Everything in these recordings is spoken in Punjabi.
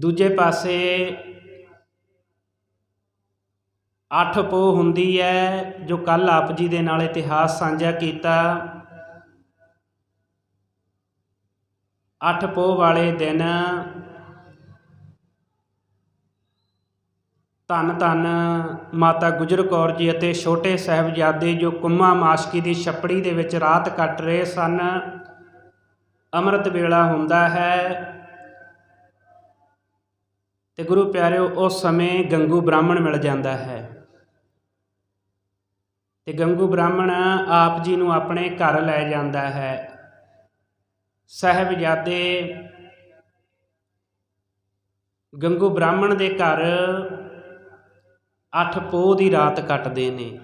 ਦੂਜੇ ਪਾਸੇ ਅੱਠ ਪੋ ਹੁੰਦੀ ਹੈ, ਜੋ ਕੱਲ ਆਪ ਜੀ ਦੇ ਨਾਲ ਇਤਿਹਾਸ ਸਾਂਝਾ ਕੀਤਾ। ਅੱਠ ਪੋ ਵਾਲੇ ਦਿਨ ਧੰਨ ਧੰਨ ਮਾਤਾ ਗੁਜਰ ਕੌਰ ਜੀ ਅਤੇ ਛੋਟੇ ਸਾਹਿਬਜ਼ਾਦੇ ਜੋ ਕੁੰਮਾ ਮਾਸ਼ਕੀ ਦੀ ਛੱਪੜੀ ਦੇ ਵਿੱਚ ਰਾਤ ਕੱਟ ਰਹੇ ਸਨ। ਅੰਮ੍ਰਿਤ ਵੇਲਾ ਹੁੰਦਾ ਹੈ। ਤੇ ਗੁਰੂ ਪਿਆਰਿਓ, ਉਸ ਸਮੇਂ ਗੰਗੂ ਬ੍ਰਾਹਮਣ ਮਿਲ ਜਾਂਦਾ ਹੈ। ਤੇ ਗੰਗੂ ਬ੍ਰਾਹਮਣ ਆਪ ਜੀ ਨੂੰ ਆਪਣੇ ਘਰ ਲੈ ਜਾਂਦਾ ਹੈ। ਸਾਹਿਬਜ਼ਾਦੇ ਗੰਗੂ ਬ੍ਰਾਹਮਣ ਦੇ ਘਰ ਅੱਠ ਪੋਹ ਦੀ ਰਾਤ ਕੱਟਦੇ ਨੇ।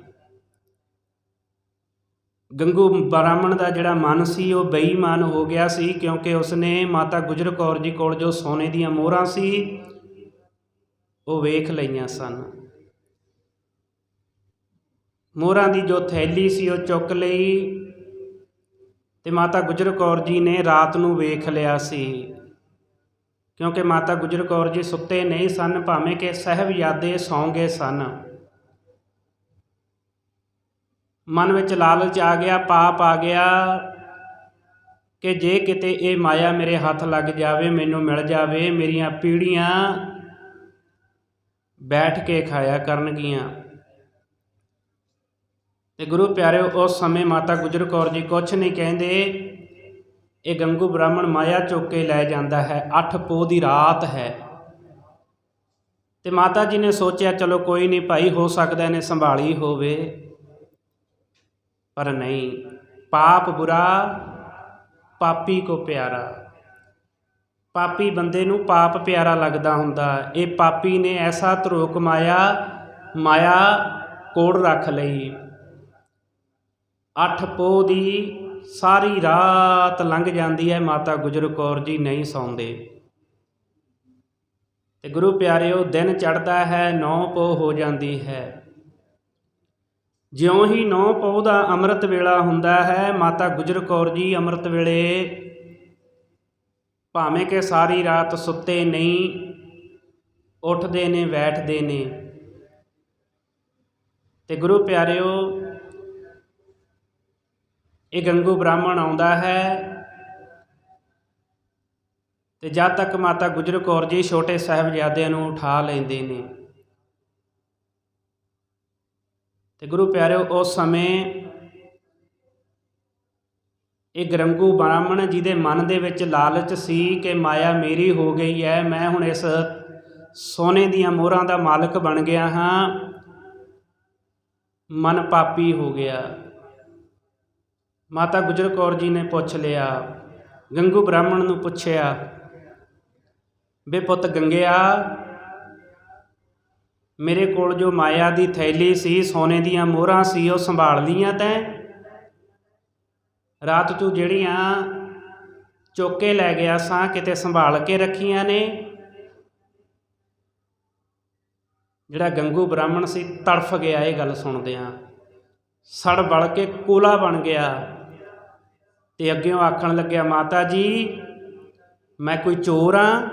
ਗੰਗੂ ਬ੍ਰਾਹਮਣ ਦਾ ਜਿਹੜਾ ਮਨ ਸੀ, ਉਹ ਬੇਈਮਾਨ ਹੋ ਗਿਆ ਸੀ, ਕਿਉਂਕਿ ਉਸਨੇ ਮਾਤਾ ਗੁਜਰ ਕੌਰ ਜੀ ਕੋਲ ਜੋ ਸੋਨੇ ਦੀਆਂ ਮੋਹਰਾਂ ਸੀ ਉਹ ਵੇਖ ਲਈਆਂ ਸਨ। ਮੋਹਰਾਂ ਦੀ ਜੋ ਥੈਲੀ ਸੀ ਉਹ ਚੁੱਕ ਲਈ ਤੇ ਮਾਤਾ ਗੁਜਰ ਕੌਰ ਜੀ ਨੇ ਰਾਤ ਨੂੰ ਵੇਖ ਲਿਆ ਸੀ। ਕਿਉਂਕਿ ਮਾਤਾ ਗੁਜਰ ਕੌਰ ਜੀ ਸੁੱਤੇ ਨਹੀਂ ਸਨ, ਭਾਵੇਂ ਕਿ ਸਹਿਬਜ਼ਾਦੇ ਸੌਂ ਗਏ ਸਨ। ਮਨ ਵਿੱਚ ਲਾਲਚ ਆ ਗਿਆ, ਪਾਪ ਆ ਗਿਆ ਕਿ ਜੇ ਕਿਤੇ ਇਹ ਮਾਇਆ ਮੇਰੇ ਹੱਥ ਲੱਗ ਜਾਵੇ, ਮੈਨੂੰ ਮਿਲ ਜਾਵੇ, ਮੇਰੀਆਂ ਪੀੜੀਆਂ ਬੈਠ ਕੇ ਖਾਇਆ ਕਰਨਗੀਆਂ। ਤੇ ਗੁਰੂ ਪਿਆਰਿਓ, ਉਸ ਸਮੇਂ ਮਾਤਾ ਗੁਜਰ ਕੌਰ ਜੀ ਕੁਛ ਨਹੀਂ ਕਹਿੰਦੇ। ਇਹ ਗੰਗੂ ਬ੍ਰਾਹਮਣ ਮਾਇਆ ਚੁੱਕ ਕੇ ਲੈ ਜਾਂਦਾ ਹੈ। ਅੱਠ ਪੋ ਦੀ ਰਾਤ ਹੈ। ਤੇ ਮਾਤਾ ਜੀ ਨੇ ਸੋਚਿਆ, ਚਲੋ ਕੋਈ ਨਹੀਂ ਭਾਈ, ਹੋ ਸਕਦਾ ਇਹਨੇ ਸੰਭਾਲੀ ਹੋਵੇ। ਪਰ ਨਹੀਂ, ਪਾਪ ਬੁਰਾ, ਪਾਪੀ ਕੋ ਪਿਆਰਾ। ਪਾਪੀ ਬੰਦੇ ਨੂੰ ਪਾਪ ਪਿਆਰਾ ਲੱਗਦਾ ਹੁੰਦਾ। ਇਹ ਪਾਪੀ ਨੇ ਐਸਾ ਧਰੋ ਕਮਾਇਆ ਮਾਇਆ ਕੋੜ ਰੱਖ ਲਈ। ਅੱਠ ਪੋ ਦੀ ਸਾਰੀ ਰਾਤ ਲੰਘ ਜਾਂਦੀ ਹੈ ਮਾਤਾ ਗੁਜਰ ਕੌਰ ਜੀ ਨਹੀਂ ਸੌਂਦੇ। ਤੇ ਗੁਰੂ ਪਿਆਰਿਓ, ਦਿਨ ਚੜ੍ਹਦਾ ਹੈ, ਨੌ ਪੋ ਹੋ ਜਾਂਦੀ ਹੈ। ਜਿਉਂ ਹੀ ਨੌ ਪੋ ਦਾ ਅੰਮ੍ਰਿਤ ਵੇਲਾ ਹੁੰਦਾ ਹੈ, ਮਾਤਾ ਗੁਜਰ ਕੌਰ ਜੀ ਅੰਮ੍ਰਿਤ ਵੇਲੇ ਭਾਵੇਂ ਕਿ ਸਾਰੀ ਰਾਤ ਸੁੱਤੇ ਨਹੀਂ, ਉੱਠਦੇ ਨੇ, ਬੈਠਦੇ ਨੇ। ਤੇ ਗੁਰੂ ਪਿਆਰਿਓ, ਇਹ ਗੰਗੂ ਬ੍ਰਾਹਮਣ ਆਉਂਦਾ ਹੈ ਤੇ ਜਦ ਤੱਕ ਮਾਤਾ ਗੁਜਰ ਕੌਰ ਜੀ ਛੋਟੇ ਸਾਹਿਬਜ਼ਾਦਿਆਂ ਨੂੰ ਉਠਾ ਲੈਂਦੇ ਨੇ। ਤੇ ਗੁਰੂ ਪਿਆਰਿਓ, ਉਸ ਸਮੇਂ ਇਹ ਗਰੰਗੂ ਬ੍ਰਾਹਮਣ ਜਿਹਦੇ ਮਨ ਦੇ ਵਿੱਚ ਲਾਲਚ ਸੀ ਕਿ ਮਾਇਆ ਮੇਰੀ ਹੋ ਗਈ ਹੈ ਮੈਂ ਹੁਣ ਇਸ ਸੋਨੇ ਦੀਆਂ ਮੋਹਰਾਂ ਦਾ ਮਾਲਕ ਬਣ ਗਿਆ ਹਾਂ। ਮਨ ਪਾਪੀ ਹੋ ਗਿਆ। ਮਾਤਾ ਗੁਜਰ ਕੌਰ ਜੀ ਨੇ ਪੁੱਛ ਲਿਆ। ਗੰਗੂ ਬ੍ਰਾਹਮਣ ਨੂੰ ਪੁੱਛਿਆ, ਬੇ ਪੁੱਤ ਗੰਗਿਆ, ਮੇਰੇ ਕੋਲ ਜੋ ਮਾਇਆ ਦੀ ਥੈਲੀ ਸੀ, ਸੋਨੇ ਦੀਆਂ ਮੋਹਰਾਂ ਸੀ, ਉਹ ਸੰਭਾਲ ਲੀਆਂ ਤੈਂ? ਰਾਤ ਤੂੰ ਜਿਹੜੀਆਂ ਚੁੱਕ ਕੇ ਲੈ ਗਿਆ ਸਾਂ ਕਿਤੇ ਸੰਭਾਲ ਕੇ ਰੱਖੀਆਂ ਨੇ? ਜਿਹੜਾ ਗੰਗੂ ਬ੍ਰਾਹਮਣ ਸੀ, ਤੜਫ ਗਿਆ ਇਹ ਗੱਲ ਸੁਣਦਿਆਂ। ਸੜ ਬਲ ਕੇ ਕੋਲਾ ਬਣ ਗਿਆ ਤੇ ਅੱਗਿਓਂ ਆਖਣ ਲੱਗਿਆ, ਮਾਤਾ ਜੀ, ਮੈਂ ਕੋਈ ਚੋਰ ਆ?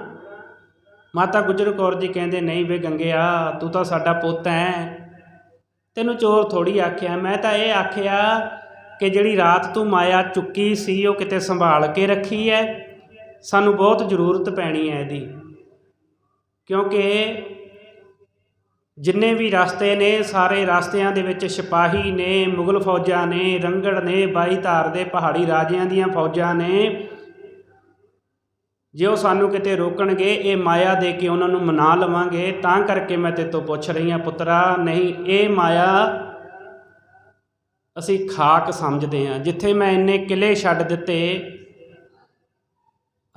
ਮਾਤਾ ਗੁਜਰ ਕੌਰ ਜੀ ਕਹਿੰਦੇ, ਨਹੀਂ ਵੇ ਗੰਗਿਆ ਤੂੰ ਤਾਂ ਸਾਡਾ ਪੁੱਤ ਹੈ। ਤੈਨੂੰ ਚੋਰ ਥੋੜੀ ਆਖਿਆ। ਮੈਂ ਤਾਂ ਇਹ ਆਖਿਆ ਕਿ ਜਿਹੜੀ ਰਾਤ ਤੋਂ ਮਾਇਆ ਚੁੱਕੀ ਸੀ, ਉਹ ਕਿਤੇ ਸੰਭਾਲ ਕੇ ਰੱਖੀ ਹੈ ਸਾਨੂੰ ਬਹੁਤ ਜ਼ਰੂਰਤ ਪੈਣੀ ਹੈ ਇਹਦੀ। ਕਿਉਂਕਿ ਜਿੰਨੇ ਵੀ ਰਸਤੇ ਨੇ, ਸਾਰੇ ਰਸਤਿਆਂ ਦੇ ਵਿੱਚ ਸਿਪਾਹੀ ਨੇ, ਮੁਗਲ ਫੌਜਾਂ ਨੇ, ਰੰਗੜ ਨੇ ਬਾਈ ਧਾਰ ਦੇ ਪਹਾੜੀ ਰਾਜਿਆਂ ਦੀਆਂ ਫੌਜਾਂ ਨੇ, ਜੇ ਉਹ ਸਾਨੂੰ ਕਿਤੇ ਰੋਕਣਗੇ, ਇਹ ਮਾਇਆ ਦੇ ਕੇ ਉਹਨਾਂ ਨੂੰ ਮਨਾ ਲਵਾਂਗੇ, ਤਾਂ ਕਰਕੇ ਮੈਂ ਤੇਰੇ ਤੋਂ ਪੁੱਛ ਰਹੀ ਹਾਂ ਪੁੱਤਰਾ, ਨਹੀਂ, ਇਹ ਮਾਇਆ ਅਸੀਂ ਖਾਕ ਸਮਝਦੇ ਹਾਂ। ਜਿੱਥੇ ਮੈਂ ਇੰਨੇ ਕਿਲੇ ਛੱਡ ਦਿੱਤੇ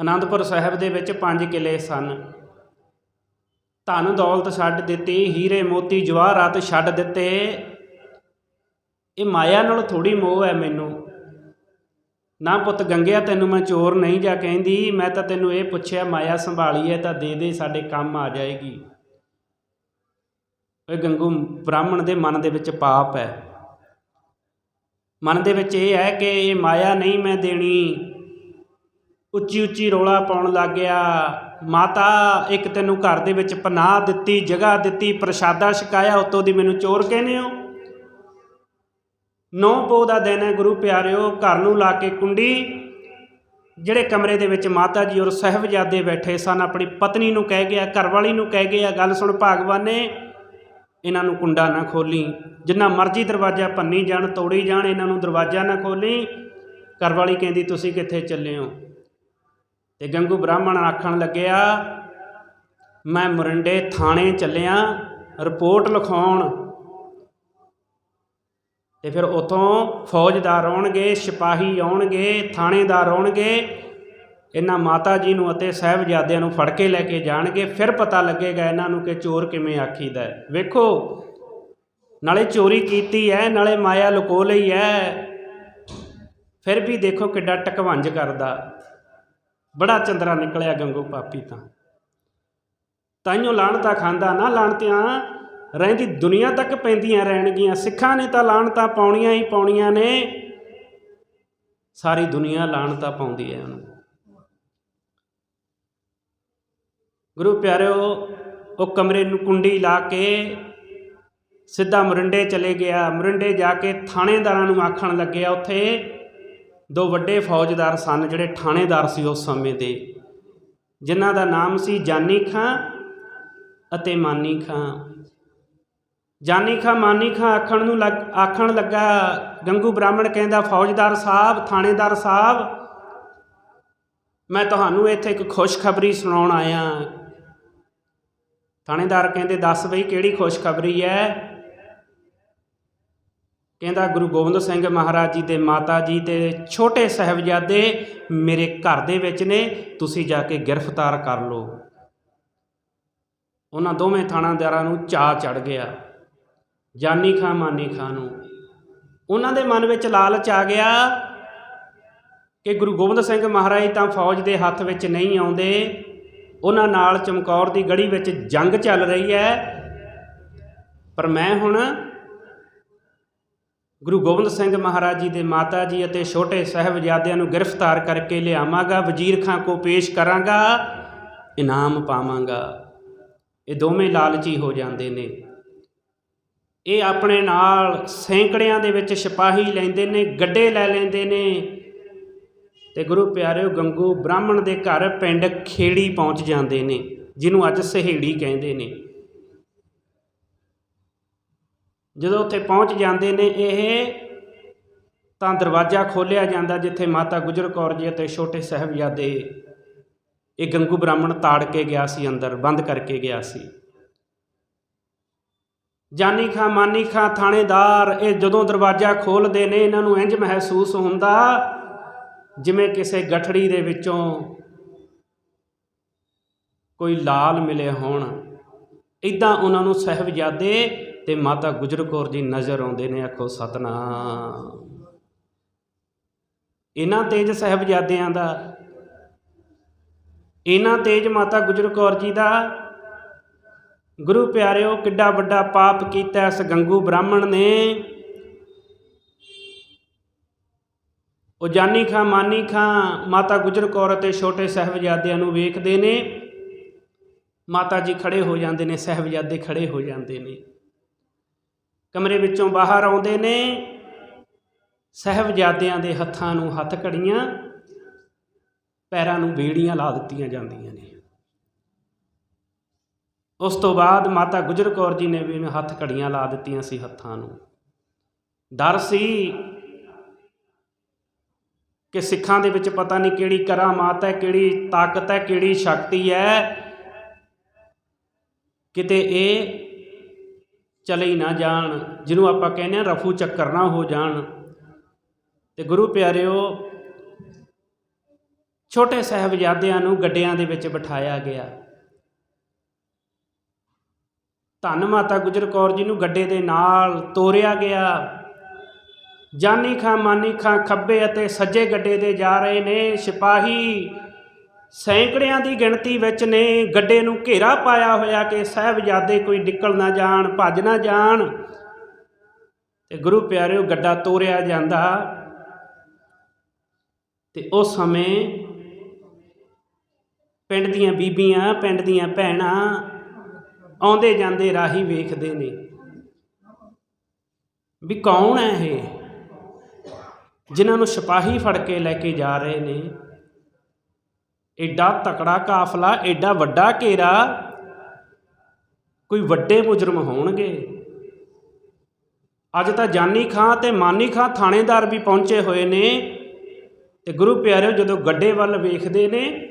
ਆਨੰਦਪੁਰ ਸਾਹਿਬ ਦੇ ਵਿੱਚ ਪੰਜ ਕਿਲੇ ਸਨ। ਧਨ ਦੌਲਤ ਛੱਡ ਦਿੱਤੀ, ਹੀਰੇ ਮੋਤੀ ਜਵਾਹਰਾਤ ਛੱਡ ਦਿੱਤੇ। ਇਹ ਮਾਇਆ ਨਾਲ ਥੋੜੀ ਮੋਹ ਹੈ ਮੈਨੂੰ। ਨਾ ਪੁੱਤ ਗੰਗਿਆ, ਤੈਨੂੰ ਮੈਂ ਚੋਰ ਨਹੀਂ ਜਾ ਕਹਿੰਦੀ। ਮੈਂ ਤਾਂ ਤੈਨੂੰ ਇਹ ਪੁੱਛਿਆ, ਮਾਇਆ ਸੰਭਾਲੀ ਹੈ ਤਾਂ ਦੇ ਦੇ, ਸਾਡੇ ਕੰਮ ਆ ਜਾਏਗੀ। ਇਹ ਗੰਗੂ, ਬ੍ਰਾਹਮਣ ਦੇ ਮਨ ਦੇ ਵਿੱਚ ਪਾਪ ਹੈ। ਮਨ ਦੇ ਵਿੱਚ ਇਹ ਹੈ ਕਿ ਇਹ ਮਾਇਆ ਨਹੀਂ ਮੈਂ ਦੇਣੀ। ਉੱਚੀ ਉੱਚੀ ਰੋਲਾ ਪਾਉਣ ਲੱਗ ਗਿਆ। ਮਾਤਾ, ਇੱਕ ਤੈਨੂੰ ਘਰ ਦੇ ਵਿੱਚ ਪਨਾਹ ਦਿੱਤੀ, ਜਗ੍ਹਾ ਦਿੱਤੀ, ਪ੍ਰਸ਼ਾਦਾ ਛਕਾਇਆ, ਉਤੋਂ ਦੀ ਮੈਨੂੰ ਚੋਰ ਕਹਿੰਦੇ ਹੋ? ਨੌ ਪੋ ਦਾ ਦਿਨ ਹੈ ਗੁਰੂ ਪਿਆਰਿਓ, ਘਰ ਨੂੰ ਲਾ ਕੇ ਕੁੰਡੀ। ਜਿਹੜੇ ਕਮਰੇ ਦੇ ਵਿੱਚ ਮਾਤਾ ਜੀ ਔਰ ਸਹਿਬਜ਼ਾਦੇ ਬੈਠੇ ਸਨ, ਆਪਣੀ ਪਤਨੀ ਨੂੰ ਕਹਿ ਗਿਆ, ਘਰਵਾਲੀ ਨੂੰ ਕਹਿ ਗਿਆ, ਗੱਲ ਸੁਣ ਭਾਗਵਾਨ ਨੇ ਇਹਨਾਂ ਨੂੰ ਕੁੰਡਾ ਨਾ ਖੋਲੀ, ਜਿੰਨਾ ਮਰਜ਼ੀ ਦਰਵਾਜ਼ਾ ਭੰਨੀ ਜਾਣ, ਤੋੜੀ ਜਾਣ, ਇਹਨਾਂ ਨੂੰ ਦਰਵਾਜ਼ਾ ਨਾ ਖੋਲੀ। ਘਰਵਾਲੀ ਕਹਿੰਦੀ, ਤੁਸੀਂ ਕਿੱਥੇ ਚੱਲੇ ਹੋ? ਤੇ ਗੰਗੂ ਬ੍ਰਾਹਮਣ ਆਖਣ ਲੱਗਿਆ, ਮੈਂ ਮੁਰੰਡੇ ਥਾਣੇ ਚੱਲਿਆ, ਰਿਪੋਰਟ ਲਿਖਾਉਣ। ਤੇ ਫਿਰ ਉਥੋਂ ਫੌਜਦਾਰ ਆਉਣਗੇ, ਸਿਪਾਹੀ ਆਉਣਗੇ, ਥਾਣੇਦਾਰ ਆਉਣਗੇ। ਇਹਨਾਂ ਮਾਤਾ ਜੀ ਨੂੰ ਅਤੇ ਸਾਹਿਬਜ਼ਾਦਿਆਂ ਨੂੰ ਫੜ ਕੇ ਲੈ ਕੇ ਜਾਣਗੇ, ਫਿਰ ਪਤਾ ਲੱਗੇਗਾ ਇਹਨਾਂ ਨੂੰ ਕਿ ਚੋਰ ਕਿਵੇਂ ਆਖੀਦਾ ਹੈ। ਵੇਖੋ, ਨਾਲੇ ਚੋਰੀ ਕੀਤੀ ਹੈ, ਨਾਲੇ ਮਾਇਆ ਲੁਕੋ ਲਈ ਹੈ। ਫਿਰ ਵੀ ਦੇਖੋ ਕਿੱਡਾ ਟਕਵੰਜ ਕਰਦਾ। ਬੜਾ ਚੰਦਰਾ ਨਿਕਲਿਆ ਗੰਗੂ ਪਾਪੀ ਤਾਂ। ਤਾਈਓ ਲਾਣਤਾ ਖਾਂਦਾ, ਨਾ ਲਾਣਤਿਆਂ ਰਹਿੰਦੀ ਦੁਨੀਆ ਤੱਕ ਪੈਂਦੀਆਂ ਰਹਿਣਗੀਆਂ, ਸਿੱਖਾਂ ਨੇ ਤਾਂ ਲਾਣਤਾ ਪਾਉਣੀਆਂ ਹੀ ਪਾਉਣੀਆਂ ਨੇ। ਸਾਰੀ ਦੁਨੀਆ ਲਾਣਤਾ ਪਾਉਂਦੀ ਹੈ ਉਹਨੂੰ। ਗੁਰੂ ਪਿਆਰਿਓ, ਉਹ ਕਮਰੇ ਨੂੰ ਕੁੰਡੀ ਲਾ ਕੇ ਸਿੱਧਾ ਮਰਿੰਡੇ ਚਲੇ ਗਿਆ। ਮਰਿੰਡੇ ਜਾ ਕੇ ਥਾਣੇਦਾਰਾਂ ਨੂੰ ਆਖਣ ਲੱਗਿਆ, ਉੱਥੇ ਦੋ ਵੱਡੇ ਫੌਜਦਾਰ ਸਨ, ਜਿਹੜੇ ਥਾਣੇਦਾਰ ਸੀ ਉਸ ਸਮੇਂ ਦੇ। ਜਿਨ੍ਹਾਂ ਦਾ ਨਾਮ ਸੀ ਜਾਨੀ ਖਾਂ ਅਤੇ ਮਾਨੀ ਖਾਂ। ਜਾਨੀ ਖਾਂ, ਮਾਨੀ ਖਾਂ ਆਖਣ ਨੂੰ ਲੱਗ, ਆਖਣ ਲੱਗਾ, ਗੰਗੂ ਬ੍ਰਾਹਮਣ ਕਹਿੰਦਾ, ਫੌਜਦਾਰ ਸਾਹਿਬ, ਥਾਣੇਦਾਰ ਸਾਹਿਬ, ਮੈਂ ਤੁਹਾਨੂੰ ਇੱਥੇ ਇੱਕ ਖੁਸ਼ਖਬਰੀ ਸੁਣਾਉਣ ਆਇਆ। ਥਾਣੇਦਾਰ ਕਹਿੰਦੇ, ਦੱਸ ਬਈ ਕਿਹੜੀ ਖੁਸ਼ਖਬਰੀ ਹੈ? ਕਹਿੰਦਾ, ਗੁਰੂ ਗੋਬਿੰਦ ਸਿੰਘ ਮਹਾਰਾਜ ਜੀ ਦੇ ਮਾਤਾ ਜੀ ਤੇ ਛੋਟੇ ਸਾਹਿਬਜ਼ਾਦੇ ਮੇਰੇ ਘਰ ਦੇ ਵਿੱਚ ਨੇ, ਤੁਸੀਂ ਜਾ ਕੇ ਗ੍ਰਿਫਤਾਰ ਕਰ ਲਓ। ਉਹਨਾਂ ਦੋਵੇਂ ਥਾਣਾਦਾਰਾਂ ਨੂੰ ਚਾਅ ਚੜ ਗਿਆ। ਜਾਨੀ ਖਾਂ, ਮਾਨੀ ਖਾਂ ਨੂੰ। ਉਹਨਾਂ ਦੇ ਮਨ ਵਿੱਚ ਲਾਲਚ ਆ ਗਿਆ ਕਿ ਗੁਰੂ ਗੋਬਿੰਦ ਸਿੰਘ ਮਹਾਰਾਜ ਤਾਂ ਫੌਜ ਦੇ ਹੱਥ ਵਿੱਚ ਨਹੀਂ ਆਉਂਦੇ। ਉਹਨਾਂ ਨਾਲ ਚਮਕੌਰ ਦੀ ਗੜੀ ਵਿੱਚ ਜੰਗ ਚੱਲ ਰਹੀ ਹੈ। ਪਰ ਮੈਂ ਹੁਣ ਗੁਰੂ ਗੋਬਿੰਦ ਸਿੰਘ ਮਹਾਰਾਜ ਜੀ ਦੇ ਮਾਤਾ ਜੀ ਅਤੇ ਛੋਟੇ ਸਾਹਿਬਜ਼ਾਦਿਆਂ ਨੂੰ ਗ੍ਰਿਫਤਾਰ ਕਰਕੇ ਲਿਆਵਾਂਗਾ, ਵਜ਼ੀਰ ਖਾਂ ਕੋ ਪੇਸ਼ ਕਰਾਂਗਾ, ਇਨਾਮ ਪਾਵਾਂਗਾ। ਇਹ ਦੋਵੇਂ ਲਾਲਚੀ ਹੋ ਜਾਂਦੇ ਨੇ। ਇਹ ਆਪਣੇ ਨਾਲ ਸੈਂਕੜਿਆਂ ਦੇ ਵਿੱਚ ਸਿਪਾਹੀ ਲੈਂਦੇ ਨੇ, ਗੱਡੇ ਲੈ ਲੈਂਦੇ ਨੇ। ਤੇ ਗੁਰੂ ਪਿਆਰਿਓ ਗੰਗੂ, ਬ੍ਰਾਹਮਣ ਦੇ ਘਰ ਪਿੰਡ ਖੇੜੀ ਪਹੁੰਚ ਜਾਂਦੇ ਨੇ, ਜਿਹਨੂੰ ਅੱਜ ਸਹੇੜੀ ਕਹਿੰਦੇ ਨੇ। ਜਦੋਂ ਉੱਥੇ ਪਹੁੰਚ ਜਾਂਦੇ ਨੇ, ਇਹ ਤਾਂ ਦਰਵਾਜ਼ਾ ਖੋਲ੍ਹਿਆ ਜਾਂਦਾ ਜਿੱਥੇ ਮਾਤਾ ਗੁਜਰ ਕੌਰ ਜੀ ਅਤੇ ਛੋਟੇ ਸਾਹਿਬਜ਼ਾਦੇ, ਇਹ ਗੰਗੂ ਬ੍ਰਾਹਮਣ ਤਾੜ ਕੇ ਗਿਆ ਸੀ ਅੰਦਰ, ਬੰਦ ਕਰਕੇ ਗਿਆ ਸੀ। ਜਾਨੀ ਖਾਂ, ਮਾਨੀ ਖਾਂ, ਥਾਣੇਦਾਰ, ਇਹ ਜਦੋਂ ਦਰਵਾਜ਼ਾ ਖੋਲਦੇ ਨੇ, ਇਹਨਾਂ ਨੂੰ ਇੰਜ ਮਹਿਸੂਸ ਹੁੰਦਾ ਜਿਵੇਂ ਕਿਸੇ ਗਠੜੀ ਦੇ ਵਿੱਚੋਂ ਕੋਈ ਲਾਲ ਮਿਲੇ ਹੋਣ ਇਦਾਂ ਉਹਨਾਂ ਨੂੰ ਸਾਹਿਬਜ਼ਾਦੇ ਤੇ ਮਾਤਾ ਗੁਜਰ ਕੌਰ ਜੀ ਨਜ਼ਰ ਆਉਂਦੇ ਨੇ, ਆਖੋ ਸਤਨਾਮ। ਇਹਨਾਂ ਤੇਜ ਸਾਹਿਬਜ਼ਾਦਿਆਂ ਦਾ, ਇਹਨਾਂ ਤੇਜ ਮਾਤਾ ਗੁਜਰ ਕੌਰ ਜੀ ਦਾ, ਗੁਰੂ ਪਿਆਰਿਓ ਕਿੱਡਾ ਵੱਡਾ ਪਾਪ ਕੀਤਾ ਇਸ ਗੰਗੂ ਬ੍ਰਾਹਮਣ ਨੇ। ਉਹ ਜਾਨੀ ਖਾਂ, ਮਾਨੀ ਖਾਂ, ਮਾਤਾ ਗੁਜਰ ਕੌਰ ਅਤੇ ਛੋਟੇ ਸਾਹਿਬਜ਼ਾਦਿਆਂ ਨੂੰ ਵੇਖਦੇ ਨੇ। ਮਾਤਾ ਜੀ ਖੜੇ ਹੋ ਜਾਂਦੇ ਨੇ, ਸਾਹਿਬਜ਼ਾਦੇ ਖੜੇ ਹੋ ਜਾਂਦੇ ਨੇ। ਕਮਰੇ ਵਿੱਚੋਂ ਬਾਹਰ ਆਉਂਦੇ ਨੇ। ਸਾਹਿਬਜ਼ਾਦਿਆਂ ਦੇ ਹੱਥਾਂ ਨੂੰ ਹੱਥ ਘੜੀਆਂ, ਪੈਰਾਂ ਨੂੰ ਬੇੜੀਆਂ ਲਾ ਦਿੱਤੀਆਂ ਜਾਂਦੀਆਂ ਨੇ। ਉਸ ਤੋਂ ਬਾਅਦ ਮਾਤਾ ਗੁਜਰ ਕੌਰ ਜੀ ਨੇ ਵੀ ਹੱਥ ਘੜੀਆਂ ਲਾ ਦਿੱਤੀਆਂ ਸੀ ਹੱਥਾਂ ਨੂੰ। ਡਰ ਸੀ ਕਿ ਸਿੱਖਾਂ ਦੇ ਵਿੱਚ ਪਤਾ ਨਹੀਂ ਕਿਹੜੀ ਕਰਾਮਾਤ ਹੈ, ਕਿਹੜੀ ਤਾਕਤ ਹੈ, ਕਿਹੜੀ ਸ਼ਕਤੀ ਹੈ। ਕਿਤੇ ਇਹ ਚਲੇ ਹੀ ਨਾ ਜਾਣ, ਜਿਹਨੂੰ ਆਪਾਂ ਕਹਿੰਦੇ ਆ ਰਫੂ ਚੱਕਰ ਨਾ ਹੋ ਜਾਣ। ਤੇ ਗੁਰੂ ਪਿਆਰਿਓ, ਛੋਟੇ ਸਾਹਿਬਜ਼ਾਦਿਆਂ ਨੂੰ ਗੱਡਿਆਂ ਦੇ ਵਿੱਚ ਬਿਠਾਇਆ ਗਿਆ। ਧੰਨ ਮਾਤਾ ਗੁਜਰ ਕੌਰ ਜੀ ਨੂੰ ਗੱਡੇ ਦੇ ਨਾਲ ਤੋਰਿਆ ਗਿਆ। ਜਾਨੀ ਖਾਂ ਮਾਨੀ ਖਾਂ ਖੱਬੇ ਅਤੇ ਸੱਜੇ ਗੱਡੇ ਦੇ ਜਾ ਰਹੇ ਨੇ ਸਿਪਾਹੀ। ਸੈਂਕੜਿਆਂ ਦੀ ਗਿਣਤੀ ਵਿੱਚ ਨੇ। ਗੱਡੇ ਨੂੰ ਘੇਰਾ ਪਾਇਆ ਹੋਇਆ ਕਿ ਸਾਹਿਬਜ਼ਾਦੇ ਕੋਈ ਨਿਕਲ ਨਾ ਜਾਣ, ਭੱਜ ਨਾ ਜਾਣ। ਤੇ ਗੁਰੂ ਪਿਆਰਿਓ, ਗੱਡਾ ਤੋਰਿਆ ਜਾਂਦਾ। ਤੇ ਉਸ ਸਮੇਂ ਪਿੰਡ ਦੀਆਂ ਬੀਬੀਆਂ, ਪਿੰਡ ਦੀਆਂ ਭੈਣਾਂ ਆਉਂਦੇ ਜਾਂਦੇ ਰਾਹੀ ਵੇਖਦੇ ਨੇ ਵੀ ਕੌਣ ਹੈ ਇਹ? ਜਿਨ੍ਹਾਂ ਨੂੰ ਸਿਪਾਹੀ ਫੜ ਕੇ ਲੈ ਕੇ ਜਾ ਰਹੇ ਨੇ। ਐਡਾ ਤਕੜਾ ਕਾਫਲਾ ਐਡਾ ਵੱਡਾ ਘੇਰਾ। ਕੋਈ ਵੱਡੇ ਮੁਜਰਮ ਹੋਣਗੇ। ਅੱਜ ਤਾਂ ਜਾਨੀ ਖਾਂ ਤੇ ਮਾਨੀ ਖਾਂ ਥਾਣੇਦਾਰ ਵੀ ਪਹੁੰਚੇ ਹੋਏ ਨੇ। ਤੇ ਗੁਰੂ ਪਿਆਰਿਓ, ਜਦੋਂ ਗੱਡੇ ਵੱਲ ਵੇਖਦੇ ਨੇ,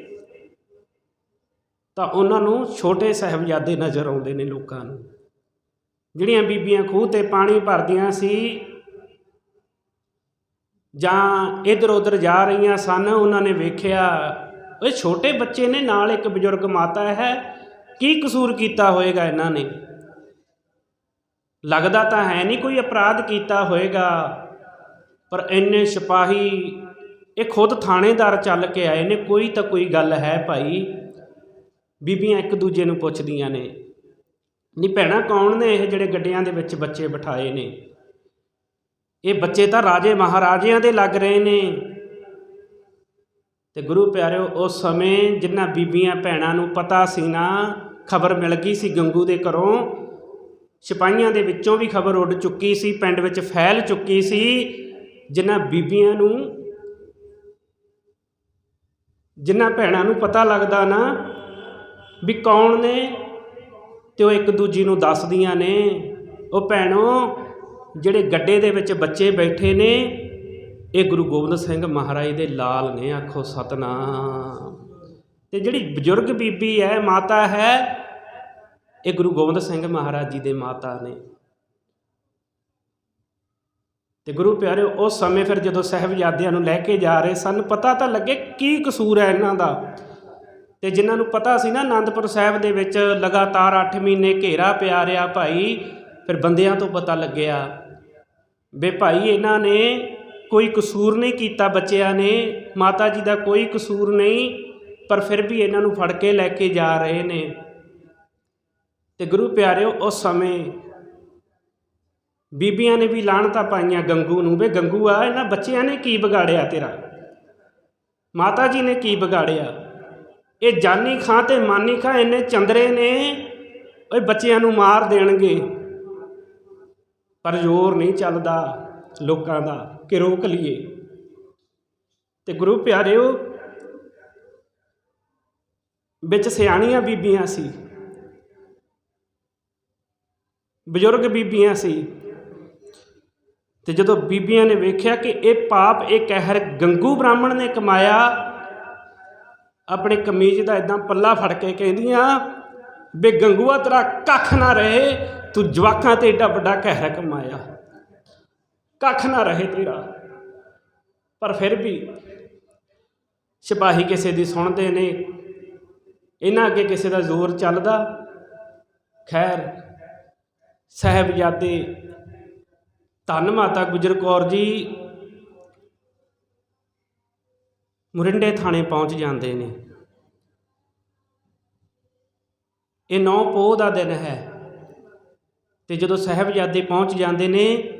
ਤਾਂ ਉਹਨਾਂ ਨੂੰ ਛੋਟੇ ਸਾਹਿਬਜ਼ਾਦੇ ਨਜ਼ਰ ਆਉਂਦੇ ਨੇ ਲੋਕਾਂ ਨੂੰ। ਜਿਹੜੀਆਂ ਬੀਬੀਆਂ ਖੂਹ ਤੇ ਪਾਣੀ ਭਰਦੀਆਂ ਸੀ ਜਾਂ ਇੱਧਰ ਉੱਧਰ ਜਾ ਰਹੀਆਂ ਸਨ, ਉਹਨਾਂ ਨੇ ਵੇਖਿਆ ਇਹ ਛੋਟੇ ਬੱਚੇ ਨੇ, ਨਾਲ ਇੱਕ ਬਜ਼ੁਰਗ ਮਾਤਾ ਹੈ, ਕੀ ਕਸੂਰ ਕੀਤਾ ਹੋਏਗਾ ਇਹਨਾਂ ਨੇ? ਲੱਗਦਾ ਤਾਂ ਹੈ ਨਹੀਂ ਕੋਈ ਅਪਰਾਧ ਕੀਤਾ ਹੋਏਗਾ, ਪਰ ਇੰਨੇ ਸਿਪਾਹੀ, ਇਹ ਖੁਦ ਥਾਣੇਦਾਰ ਚੱਲ ਕੇ ਆਏ ਨੇ, ਕੋਈ ਤਾਂ ਕੋਈ ਗੱਲ ਹੈ ਭਾਈ। ਬੀਬੀਆਂ ਇੱਕ ਦੂਜੇ ਨੂੰ ਪੁੱਛਦੀਆਂ ਨੇ ਨਹੀਂ ਭੈਣਾ, ਕੌਣ ਨੇ ਇਹ ਜਿਹੜੇ ਗੱਡਿਆਂ ਦੇ ਵਿੱਚ ਬੱਚੇ ਬਿਠਾਏ ਨੇ? ਇਹ ਬੱਚੇ ਤਾਂ ਰਾਜੇ ਮਹਾਰਾਜਿਆਂ ਦੇ ਲੱਗ ਰਹੇ ਨੇ। ਤੇ ਗੁਰੂ ਪਿਆਰਿਓ, ਉਸ ਸਮੇਂ ਜਿਨ੍ਹਾਂ ਬੀਬੀਆਂ ਭੈਣਾਂ ਨੂੰ ਪਤਾ ਸੀ ਨਾ, ਖਬਰ ਮਿਲ ਗਈ ਸੀ ਗੰਗੂ ਦੇ ਘਰੋਂ। ਸਿਪਾਹੀਆਂ ਦੇ ਵਿੱਚੋਂ ਵੀ ਖਬਰ ਉੱਡ ਚੁੱਕੀ ਸੀ, ਪਿੰਡ ਵਿੱਚ ਫੈਲ ਚੁੱਕੀ ਸੀ ਜਿਨ੍ਹਾਂ ਬੀਬੀਆਂ ਨੂੰ ਜਿਨ੍ਹਾਂ ਭੈਣਾਂ ਨੂੰ ਪਤਾ ਲੱਗਦਾ ਨਾ ਵੀ ਕੌਣ ਨੇ, ਤੇ ਉਹ ਇੱਕ ਦੂਜੀ ਨੂੰ ਦੱਸਦੀਆਂ ਨੇ। ਉਹ ਭੈਣੋ ਜਿਹੜੇ ਗੱਡੇ ਦੇ ਵਿੱਚ ਬੱਚੇ ਬੈਠੇ ਨੇ, ਇਹ ਗੁਰੂ ਗੋਬਿੰਦ ਸਿੰਘ ਮਹਾਰਾਜ ਦੇ ਲਾਲ ਨੇ, ਆਖੋ ਸਤਨਾਮ। ਤੇ ਜਿਹੜੀ ਬਜ਼ੁਰਗ ਬੀਬੀ ਹੈ, ਮਾਤਾ ਹੈ, ਇਹ ਗੁਰੂ ਗੋਬਿੰਦ ਸਿੰਘ ਮਹਾਰਾਜ ਜੀ ਦੇ ਮਾਤਾ ਨੇ। ਤੇ ਗੁਰੂ ਪਿਆਰਿਓ, ਉਸ ਸਮੇਂ ਫਿਰ ਜਦੋਂ ਸਾਹਿਬਜ਼ਾਦਿਆਂ ਨੂੰ ਲੈ ਕੇ ਜਾ ਰਹੇ ਸਨ, ਪਤਾ ਤਾਂ ਲੱਗੇ ਕੀ ਕਸੂਰ ਹੈ ਇਹਨਾਂ ਦਾ। ਤੇ ਜਿਨ੍ਹਾਂ ਨੂੰ ਪਤਾ ਸੀ ਨਾ ਆਨੰਦਪੁਰ ਸਾਹਿਬ ਦੇ ਵਿੱਚ ਲਗਾਤਾਰ 8 ਮਹੀਨੇ ਘੇਰਾ ਪਿਆ ਰਿਹਾ ਭਾਈ, ਫਿਰ ਬੰਦਿਆਂ ਤੋਂ ਪਤਾ ਲੱਗਿਆ ਵੇ ਭਾਈ ਇਹਨਾਂ ਨੇ ਕੋਈ ਕਸੂਰ ਨਹੀਂ ਕੀਤਾ ਬੱਚਿਆਂ ਨੇ, ਮਾਤਾ ਜੀ ਦਾ ਕੋਈ ਕਸੂਰ ਨਹੀਂ, ਪਰ ਫਿਰ ਵੀ ਇਹਨਾਂ ਨੂੰ ਫੜ ਕੇ ਲੈ ਕੇ ਜਾ ਰਹੇ ਨੇ। ਤੇ ਗੁਰੂ ਪਿਆਰਿਓ, ਉਸ ਸਮੇਂ ਬੀਬੀਆਂ ਨੇ ਵੀ ਲਾਣਤਾ ਪਾਈਆਂ ਗੰਗੂ ਨੂੰ, ਵੇ ਗੰਗੂ ਆ, ਇਹਨਾਂ ਬੱਚਿਆਂ ਨੇ ਕੀ ਵਿਗਾੜਿਆ ਤੇਰਾ? ਮਾਤਾ ਜੀ ਨੇ ਕੀ ਵਿਗਾੜਿਆ? ਇਹ ਜਾਨੀ ਖਾਂ ਤੇ ਮਾਨੀ ਖਾਂ ਇੰਨੇ ਚੰਦਰੇ ਨੇ, ਓਏ ਬੱਚਿਆਂ ਨੂੰ ਮਾਰ ਦੇਣਗੇ। ਪਰ ਜ਼ੋਰ ਨਹੀਂ ਚੱਲਦਾ ਲੋਕਾਂ ਦਾ ਕਿ ਰੋਕ ਲਈਏ। ਤੇ ਗੁਰੂ ਪਿਆਰਿਓ, ਵਿੱਚ ਸਿਆਣੀਆਂ ਬੀਬੀਆਂ ਸੀ। ਬਜ਼ੁਰਗ ਬੀਬੀਆਂ ਸੀ। ਤੇ ਜਦੋਂ ਬੀਬੀਆਂ ਨੇ ਵੇਖਿਆ ਕਿ ਇਹ ਪਾਪ, ਇਹ ਕਹਿਰ ਗੰਗੂ ਬ੍ਰਾਹਮਣ ਨੇ ਕਮਾਇਆ, ਆਪਣੇ ਕਮੀਜ਼ ਦਾ ਇਦਾਂ ਪੱਲਾ ਫੜ ਕੇ ਕਹਿੰਦੀਆਂ ਬੇ ਗੰਗੂਆ ਤੇਰਾ ਕੱਖ ਨਾ ਰਹੇ, ਤੂੰ ਜਵਾਕਾਂ ਤੇ ਏਡਾ ਵੱਡਾ ਕਹਿਰ ਕਮਾਇਆ। ਕੱਖ ਨਾ ਰਹੇ ਤੇਰਾ। ਪਰ ਫਿਰ ਵੀ ਸਿਪਾਹੀ ਕਿਸੇ ਦੀ ਸੁਣਦੇ ਨੇ, ਇਹਨਾਂ ਅੱਗੇ ਕਿਸੇ ਦਾ ਜ਼ੋਰ ਚੱਲਦਾ। ਖੈਰ, ਸਾਹਿਬਜ਼ਾਦੇ ਧੰਨ ਮਾਤਾ ਗੁਜਰ ਕੌਰ ਜੀ ਮੁਰਿੰਡੇ ਥਾਣੇ ਪਹੁੰਚ ਜਾਂਦੇ ਨੇ। ਇਹ ਨੌ ਪੋਹ ਦਾ ਦਿਨ ਹੈ। ਤੇ ਜਦੋਂ ਸਾਹਿਬਜ਼ਾਦੇ ਪਹੁੰਚ ਜਾਂਦੇ ਨੇ,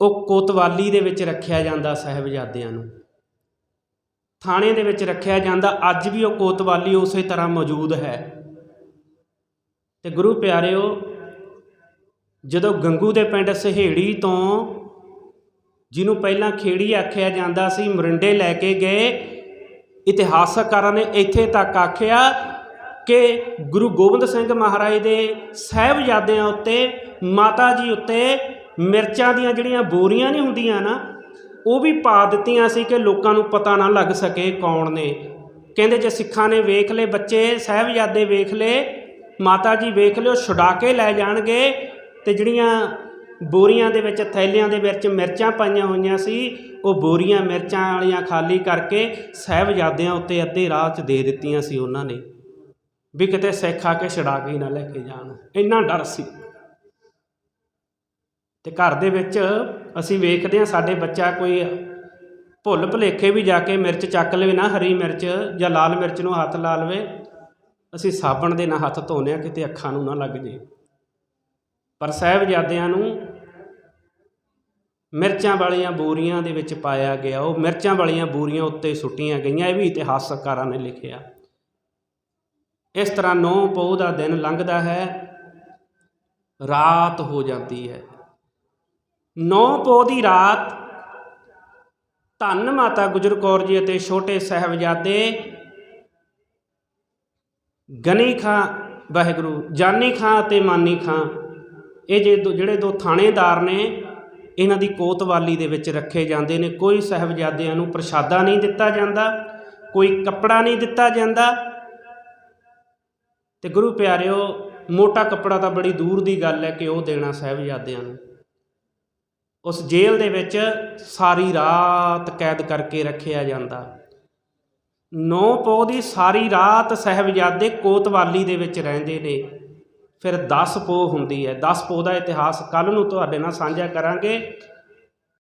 ਉਹ ਕੋਤਵਾਲੀ ਦੇ ਵਿੱਚ ਰੱਖਿਆ ਜਾਂਦਾ ਸਾਹਿਬਜ਼ਾਦਿਆਂ ਨੂੰ। ਥਾਣੇ ਦੇ ਵਿੱਚ ਰੱਖਿਆ ਜਾਂਦਾ, ਅੱਜ ਵੀ ਉਹ ਕੋਤਵਾਲੀ ਉਸੇ ਤਰ੍ਹਾਂ ਮੌਜੂਦ ਹੈ। ਤੇ ਗੁਰੂ ਪਿਆਰਿਓ, ਜਦੋਂ ਗੰਗੂ ਦੇ ਪਿੰਡ ਸਹੇੜੀ ਤੋਂ ਜਿਹਨੂੰ ਪਹਿਲਾਂ ਖੇੜੀ ਆਖਿਆ ਜਾਂਦਾ ਸੀ, ਮਰਿੰਡੇ ਲੈ ਕੇ ਗਏ, ਇਤਿਹਾਸਕਾਰਾਂ ਨੇ ਇੱਥੇ ਤੱਕ ਆਖਿਆ ਕਿ ਗੁਰੂ ਗੋਬਿੰਦ ਸਿੰਘ ਮਹਾਰਾਜ ਦੇ ਸਹਿਬਜ਼ਾਦਿਆਂ ਉੱਤੇ, ਮਾਤਾ ਜੀ ਉੱਤੇ ਮਿਰਚਾਂ ਦੀਆਂ ਜਿਹੜੀਆਂ ਬੋਰੀਆਂ ਨਹੀਂ ਹੁੰਦੀਆਂ ਨਾ, ਉਹ ਵੀ ਪਾ ਦਿੱਤੀਆਂ ਸੀ ਕਿ ਲੋਕਾਂ ਨੂੰ ਪਤਾ ਨਾ ਲੱਗ ਸਕੇ ਕੌਣ ਨੇ। ਕਹਿੰਦੇ ਜੇ ਸਿੱਖਾਂ ਨੇ ਵੇਖ ਲਏ, ਬੱਚੇ ਸਹਿਬਜ਼ਾਦੇ ਵੇਖ ਲਏ, ਮਾਤਾ ਜੀ ਵੇਖ ਲਿਓ, ਛੁਡਾ ਕੇ ਲੈ ਜਾਣਗੇ ਤੇ ਜਿਹੜੀਆਂ ਬੋਰੀਆਂ ਦੇ ਵਿੱਚ, ਥੈਲਿਆਂ ਦੇ ਵਿੱਚ ਮਿਰਚਾਂ ਪਾਈਆਂ ਹੋਈਆਂ ਸੀ, ਉਹ ਬੋਰੀਆਂ ਮਿਰਚਾਂ ਵਾਲੀਆਂ ਖਾਲੀ ਕਰਕੇ ਸਾਹਿਬਜ਼ਾਦਿਆਂ ਉੱਤੇ ਅੱਧੇ ਰਾਹ 'ਚ ਦੇ ਦਿੱਤੀਆਂ ਸੀ ਉਹਨਾਂ ਨੇ। ਵੀ ਕਿਤੇ ਸਿੱਖ ਆ ਕੇ ਛਡਾ ਕੇ ਹੀ ਨਾ ਲੈ ਕੇ ਜਾਣ। ਇੰਨਾ ਡਰ ਸੀ। ਤੇ ਘਰ ਦੇ ਵਿੱਚ ਅਸੀਂ ਵੇਖਦੇ ਹਾਂ ਸਾਡੇ ਬੱਚਾ ਕੋਈ ਭੁੱਲ ਭੁਲੇਖੇ ਵੀ ਜਾ ਕੇ ਮਿਰਚ ਚੱਕ ਲਵੇ ਨਾ, ਹਰੀ ਮਿਰਚ ਜਾਂ ਲਾਲ ਮਿਰਚ ਨੂੰ ਹੱਥ ਲਾ ਲਵੇ, ਅਸੀਂ ਸਾਬਣ ਦੇ ਨਾਲ ਹੱਥ ਧੋਨੇ ਆ, ਕਿਤੇ ਅੱਖਾਂ ਨੂੰ ਨਾ ਲੱਗ ਜੇ। ਪਰ ਸਾਹਿਬਜ਼ਾਦਿਆਂ ਨੂੰ ਮਿਰਚਾਂ ਵਾਲੀਆਂ ਬੋਰੀਆਂ ਦੇ ਵਿੱਚ ਪਾਇਆ ਗਿਆ। ਉਹ ਮਿਰਚਾਂ ਵਾਲੀਆਂ ਬੋਰੀਆਂ ਉੱਤੇ ਸੁੱਟੀਆਂ ਗਈਆਂ। ਇਹ ਵੀ ਇਤਿਹਾਸਕਾਰਾਂ ਨੇ ਲਿਖਿਆ। ਇਸ ਤਰ੍ਹਾਂ ਨੌ ਪੋਹ ਦਾ ਦਿਨ ਲੰਘਦਾ ਹੈ, ਰਾਤ ਹੋ ਜਾਂਦੀ ਹੈ। ਨੌ ਪੋਹ ਦੀ ਰਾਤ ਧੰਨ ਮਾਤਾ ਗੁਜਰ ਕੌਰ ਜੀ ਅਤੇ ਛੋਟੇ ਸਾਹਿਬਜ਼ਾਦੇ ਗਨੀ ਖਾਂ, ਵਾਹਿਗੁਰੂ, ਜਾਨੀ ਖਾਂ ਅਤੇ ਮਾਨੀ ਖਾਂ, ਇਹ ਜੇ ਦੋ- ਜਿਹੜੇ ਦੋ ਥਾਣੇਦਾਰ ਨੇ, ਇਹਨਾਂ ਦੀ ਕੋਤਵਾਲੀ ਦੇ ਵਿੱਚ ਰੱਖੇ ਜਾਂਦੇ ਨੇ। ਕੋਈ ਸਾਹਿਬਜ਼ਾਦਿਆਂ ਨੂੰ ਪ੍ਰਸ਼ਾਦਾ ਨਹੀਂ ਦਿੱਤਾ ਜਾਂਦਾ, ਕੋਈ ਕੱਪੜਾ ਨਹੀਂ ਦਿੱਤਾ ਜਾਂਦਾ ਤੇ ਗੁਰੂ ਪਿਆਰਿਓ, ਮੋਟਾ ਕੱਪੜਾ ਤਾਂ ਬੜੀ ਦੂਰ ਦੀ ਗੱਲ ਹੈ ਕਿ ਉਹ ਦੇਣਾ ਸਾਹਿਬਜ਼ਾਦਿਆਂ ਨੂੰ। ਉਸ ਜੇਲ੍ਹ ਦੇ ਵਿੱਚ ਸਾਰੀ ਰਾਤ ਕੈਦ ਕਰਕੇ ਰੱਖਿਆ ਜਾਂਦਾ। ਨੌ ਪੋਹ ਦੀ ਸਾਰੀ ਰਾਤ ਸਾਹਿਬਜ਼ਾਦੇ ਕੋਤਵਾਲੀ ਦੇ ਵਿੱਚ ਰਹਿੰਦੇ ਨੇ। ਫਿਰ 10 ਪੋਹ ਹੁੰਦੀ ਹੈ। 10 ਪੋਹ ਦਾ ਇਤਿਹਾਸ ਕੱਲ ਨੂੰ ਤੁਹਾਡੇ ਨਾਲ ਸਾਂਝਾ ਕਰਾਂਗੇ।